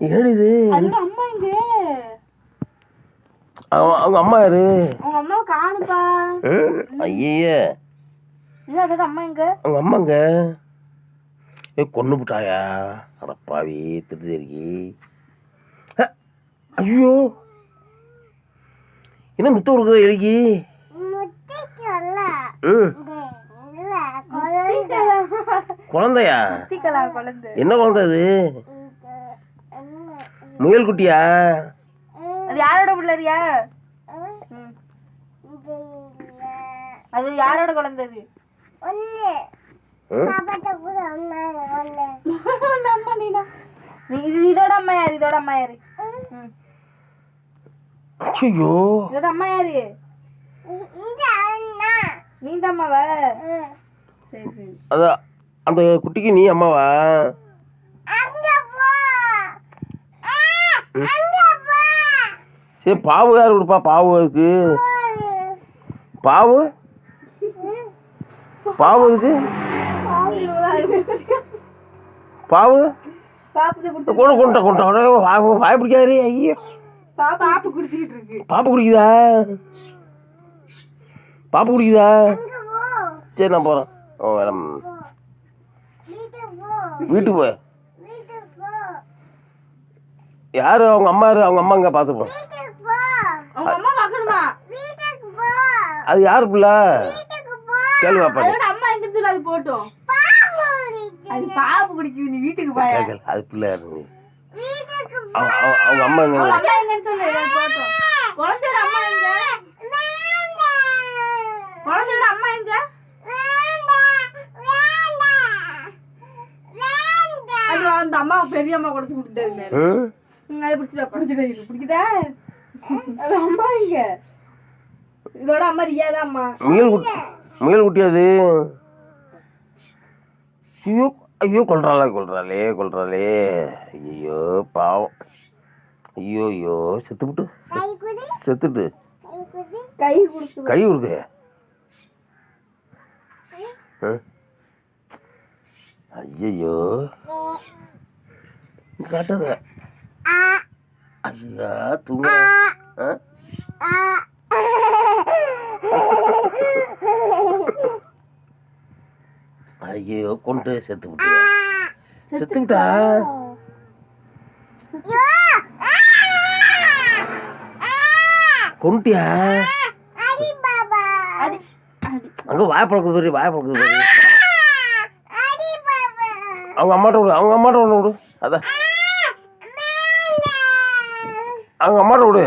இது அதோட அம்மா இங்க. அவங்க அவங்க அம்மா யாரு? உங்க அம்மாவை காணுப்பா ஐயே இல்ல அதோட அம்மா எங்க அவங்க அம்மாங்க ஏ கொண்டு விட்டாயா அடப்பாவி திருத்தேரிக்கி ஐயோ. என்ன முத்த கொடுக்குற எலிக்கு முட்டைக்கல்ல ம் இல்ல குழந்தை குழந்தையா? என்ன குழந்தை அது? முயல் குட்டியா? அது யாரோட பிள்ளையா அது யாரோட குழந்தை அது? இதோட அம்மா யாரு? இதோட அம்மா யாரு? இதோட அம்மா யாரு? நீ தான் அம்மாவா? அதான் அந்த குட்டிக்கு நீ அம்மாவா? அங்க போ. ஆ, அங்க போ. சரி பாவு யார் கொடுப்பா பாவு அதுக்கு? பாவு? பாவு அதுக்கு? பாவு? கொண்டு கொண்ட கொண்ட வாய் பிடிக்காதே ஐயோ. பாப்பா ஆப்பு குடிச்சிக்கிட்டு இருக்கு. பாப்பு குடிக்குதா? பாப்பு குடிக்குதா? சரி நான் போகிறேன் ஓ வேலை வீட்டுக்கு போய் யார்? அவங்க அம்மா யாரு? அவங்க அம்மா இங்கே பார்த்துப்போம் அது யார் பிள்ளை? கேள்வி பாப்பா அது போட்டும். பாமுடி அது பாப்பு குடிக்குது. நீ வீட்டுக்கு போய? அது பிள்ளை அவங்க அம்மா எங்க சொல்லு போட்டும். அம்மா எங்க வேண்டாம் குழந்தையோட அம்மா எங்க வேண்டாம் வேண்டாம் வேண்டாம் அது அந்த அம்மா பெரிய அம்மா கொடுத்து ம், அதை பிடிச்சிட்டா பிடிச்சிட்டா பிடிக்கிட்டா அது அம்மா இங்க இதோட அம்மா ரியாதான் அம்மா. முயல் குட்டி முயல் குட்டி அது. ஐயோ ஐயோ கொல்றாளே கொல்றாளே கொல்றாளே. ஐயோ பாவம். ஐயோ ஐயோ குடி செத்துட்டு. கை குடி கை கொடுத்து கை கொடுக்கு ஐயோ காட்டாத. ஐயா தூங்க. ஐயோ கொண்டு செத்து விட்டியா? செத்து விட்டா? கொண்டுட்டியா? அங்கே வாய்ப்பழக்கு போய் வாய்ப்பழக்கு பாபா. அவங்க அம்மாட்ட விடு அவங்க அம்மாட்ட ஒன்று விடு. அதான். அவங்க அம்மாட்ட விடு.